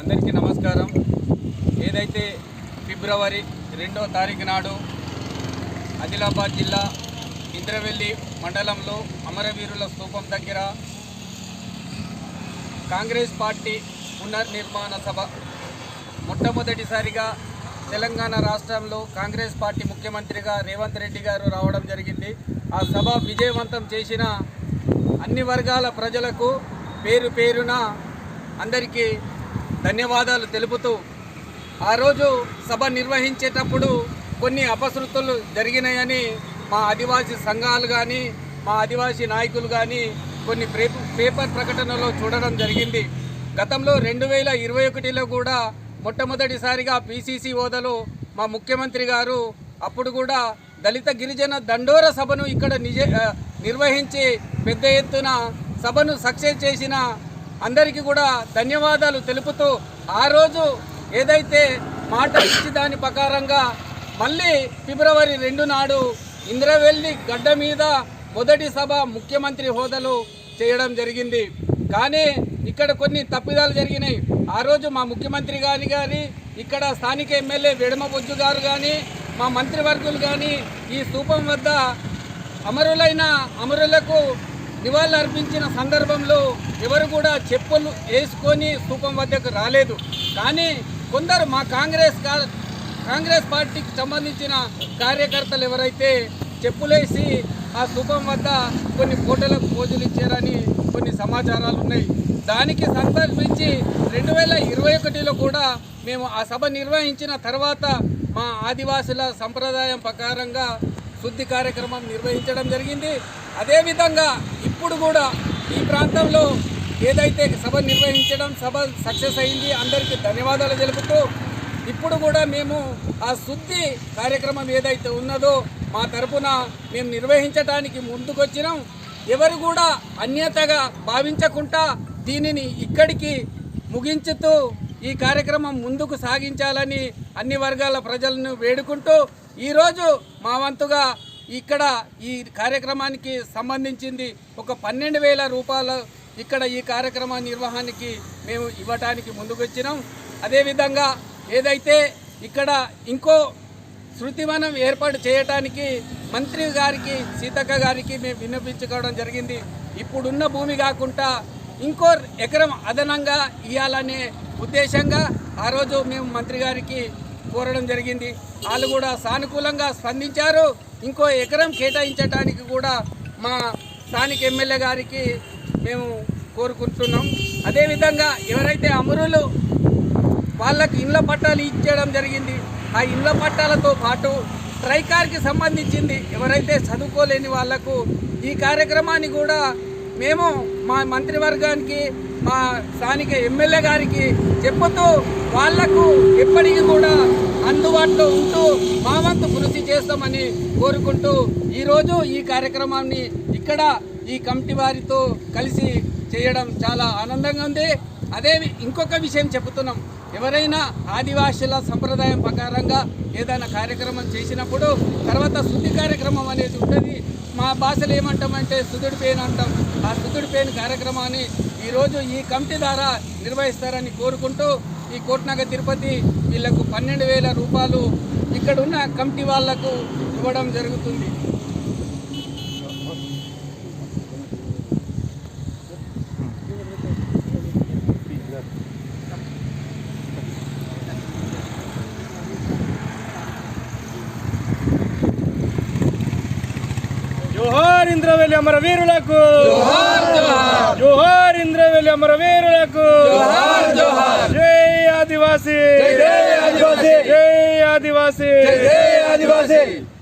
అందరికీ నమస్కారం. ఏదైతే ఫిబ్రవరి రెండవ తారీఖు నాడు ఆదిలాబాద్ జిల్లా ఇంద్రవెల్లి మండలంలో అమరవీరుల స్థూపం దగ్గర కాంగ్రెస్ పార్టీ పునర్నిర్మాణ సభ మొట్టమొదటిసారిగా తెలంగాణ రాష్ట్రంలో కాంగ్రెస్ పార్టీ ముఖ్యమంత్రిగా రేవంత్ రెడ్డి గారు రావడం జరిగింది. ఆ సభ విజయవంతం చేసిన అన్ని వర్గాల ప్రజలకు పేరు పేరున అందరికీ ధన్యవాదాలు తెలుపుతూ ఆ రోజు సభ నిర్వహించేటప్పుడు కొన్ని అపశృతులు జరిగినాయని మా ఆదివాసీ సంఘాలు కానీ మా ఆదివాసీ నాయకులు కానీ కొన్ని పేపర్ ప్రకటనలో చూడడం జరిగింది. గతంలో రెండు వేల ఇరవై ఒకటిలో కూడా మొట్టమొదటిసారిగా పిసిసి హోదాలో మా ముఖ్యమంత్రి గారు అప్పుడు కూడా దళిత గిరిజన దండోర సభను ఇక్కడ నిజ నిర్వహించి పెద్ద ఎత్తున సభను సక్సెస్ చేసిన అందరికీ కూడా ధన్యవాదాలు తెలుపుతూ ఆ రోజు ఏదైతే మాట ఇచ్చి దాని ప్రకారంగా మళ్ళీ ఫిబ్రవరి రెండు నాడు ఇంద్రవెల్లి గడ్డ మీద మొదటి సభ ముఖ్యమంత్రి హోదాలో చేయడం జరిగింది. కానీ ఇక్కడ కొన్ని తప్పిదాలు జరిగినాయి. ఆ రోజు మా ముఖ్యమంత్రి గారి కానీ ఇక్కడ స్థానిక ఎమ్మెల్యే వెడమబొజ్జు గారు కానీ మా మంత్రివర్గులు కానీ ఈ స్థూపం వద్ద అమరులైన అమరులకు నివాళులర్పించిన సందర్భంలో ఎవరు కూడా చెప్పులు వేసుకొని స్థూపం వద్దకు రాలేదు. కానీ కొందరు మా కాంగ్రెస్ కా- కాంగ్రెస్ పార్టీకి సంబంధించిన కార్యకర్తలు ఎవరైతే చెప్పులేసి ఆ స్థూపం వద్ద కొన్ని ఫోటోలకు పోజులు ఇచ్చారని కొన్ని సమాచారాలు ఉన్నాయి. దానికి సందర్భించి రెండు వేల ఇరవై ఒకటిలో కూడా మేము ఆ సభ నిర్వహించిన తర్వాత మా ఆదివాసుల సంప్రదాయం ప్రకారంగా శుద్ధి కార్యక్రమం నిర్వహించడం జరిగింది. అదేవిధంగా ఇప్పుడు కూడా ఈ ప్రాంతంలో ఏదైతే సభ నిర్వహించడం సభ సక్సెస్ అయింది అందరికీ ధన్యవాదాలు తెలుపుతూ ఇప్పుడు కూడా మేము ఆ శుద్ధి కార్యక్రమం ఏదైతే ఉన్నదో మా తరపున మేము నిర్వహించడానికి ముందుకొచ్చినాం. ఎవరు కూడా అన్యతగా భావించకుండా దీనిని ఇక్కడికి ముగించుతూ ఈ కార్యక్రమం ముందుకు సాగించాలని అన్ని వర్గాల ప్రజలను వేడుకుంటూ ఈరోజు మా వంతుగా ఇక్కడ ఈ కార్యక్రమానికి సంబంధించింది ఒక పన్నెండు వేల రూపాయలు ఇక్కడ ఈ కార్యక్రమ నిర్వహణకి మేము ఇవ్వటానికి ముందుకొచ్చినాం. అదేవిధంగా ఏదైతే ఇక్కడ ఇంకో శృతివనం ఏర్పాటు చేయటానికి మంత్రి గారికి సీతక్క గారికి మేము విన్నపించుకోవడం జరిగింది. ఇప్పుడున్న భూమి కాకుండా ఇంకో ఎకరం అదనంగా ఇవ్వాలనే ఉద్దేశంగా ఆ రోజు మేము మంత్రి గారికి కోరడం జరిగింది. వాళ్ళు కూడా సానుకూలంగా స్పందించారు. ఇంకో ఎకరం కేటాయించడానికి కూడా మా స్థానిక ఎమ్మెల్యే గారికి మేము కోరుకుంటున్నాం. అదేవిధంగా ఎవరైతే అమరులు వాళ్ళకి ఇళ్ళ పట్టాలు ఇచ్చేయడం జరిగింది ఆ ఇళ్ళ పట్టాలతో పాటు ట్రైకార్కి సంబంధించింది ఎవరైతే చదువుకోలేని వాళ్ళకు ఈ కార్యక్రమాన్ని కూడా మేము మా మంత్రివర్గానికి మా స్థానిక ఎమ్మెల్యే గారికి చెప్పుతూ వాళ్ళకు ఎప్పటికీ కూడా అందుబాటులో ఉంటూ మా వంతు కృషి చేస్తామని కోరుకుంటూ ఈరోజు ఈ కార్యక్రమాన్ని ఇక్కడ ఈ కమిటీ వారితో కలిసి చేయడం చాలా ఆనందంగా ఉంది. అదే ఇంకొక విషయం చెబుతున్నాం. ఎవరైనా ఆదివాసుల సంప్రదాయం ప్రకారంగా ఏదైనా కార్యక్రమం చేసినప్పుడు తర్వాత శుద్ధి కార్యక్రమం అనేది ఉంటుంది. మా భాషలు ఏమంటామంటే సుదుడి పేను అంటాం. ఆ సుదుడి పేను కార్యక్రమాన్ని ఈరోజు ఈ కమిటీ ద్వారా నిర్వహిస్తారని కోరుకుంటూ ఈ కోట్నగర్ తిరుపతి వీళ్ళకు పన్నెండు వేల రూపాయలు ఇక్కడున్న కమిటీ వాళ్ళకు ఇవ్వడం జరుగుతుంది. జోహార్ ఇంద్రవెల్లి అమర వీరులకు. జోహార్ ఇంద్రవెల్లి అమర ఆదివాసీ జై ఆదివాసీ జై ఆదివాసీ జై ఆదివాసీ